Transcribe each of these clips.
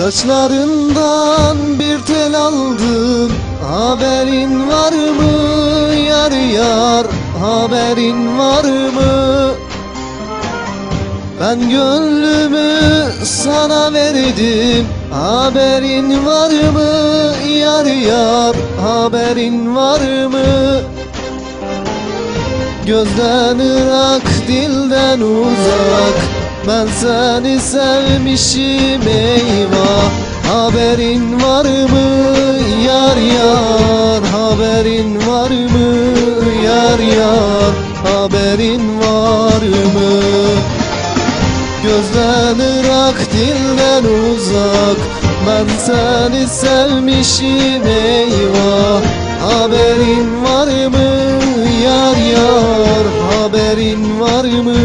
Saçlarından bir tel aldım Haberin var mı yar yar? Haberin var mı? Ben gönlümü sana verdim Haberin var mı yar yar? Haberin var mı? Gözden ırak dilden uzak Ben seni sevmişim eyvah. Haberin var mı? Yar yar. Haberin var mı? Yar yar. Haberin var mı? Gözden ırak dilden uzak. Ben seni sevmişim eyvah. Haberin var mı? Yar yar Haberin var mı?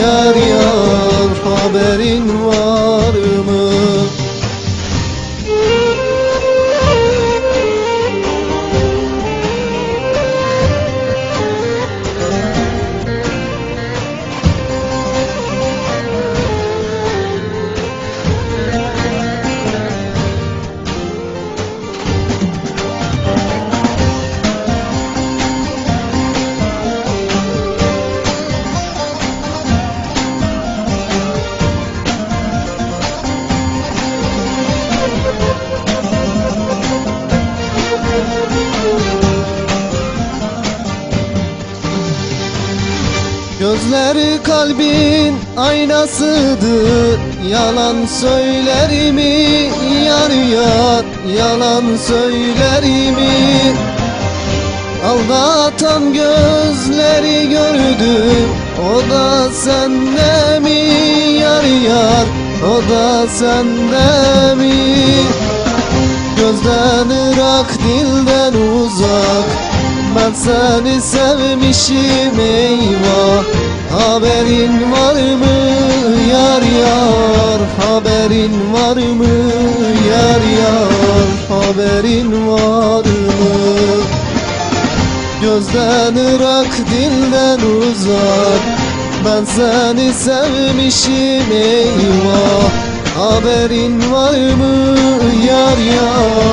Yar yar Haberin var Gözleri kalbin aynasıdır. Yalan söyler mi yar yar Yalan söyler mi Aldatan gözleri gördüm O da sende mi yar yar O da sende mi? Gözden ırak dilden uzak Ben seni sevmişim eyvah Haberin var mı? Yar yar. Haberin var mı? Yar yar. Haberin var mı? Gözden ırak dilden uzak. Ben seni sevmişim eyvah. Haberin var mı? Yar yar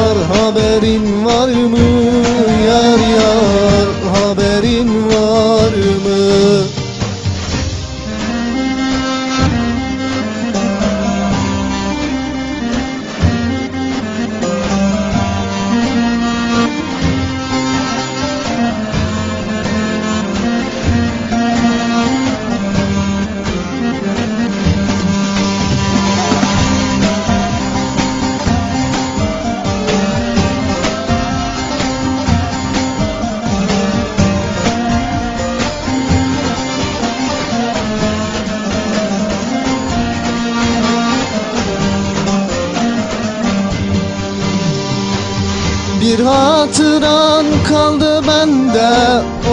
Bir hatıran kaldı bende.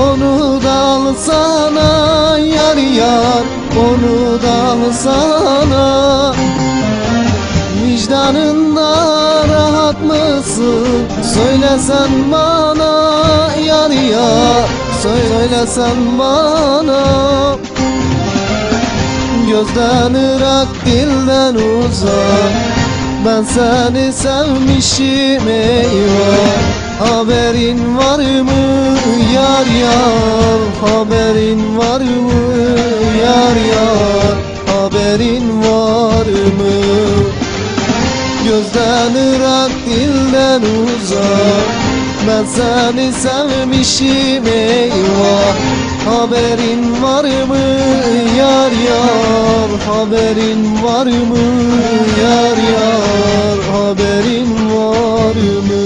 Onu da alsana yar yar. Onu da alsana Vicdanında rahat mısın? Söylesen bana yar yar. Söylesen bana. Gözden ırak dilden uzak Ben seni sevmişim eyvah. Haberin var mı? Yar yar. Haberin var mı? Yar yar. Haberin var mı? Gözden ırak dilden uzak. Ben seni sevmişim eyvah Haberin var mı yar yar? Haberin var mı yar yar? Haberin var mı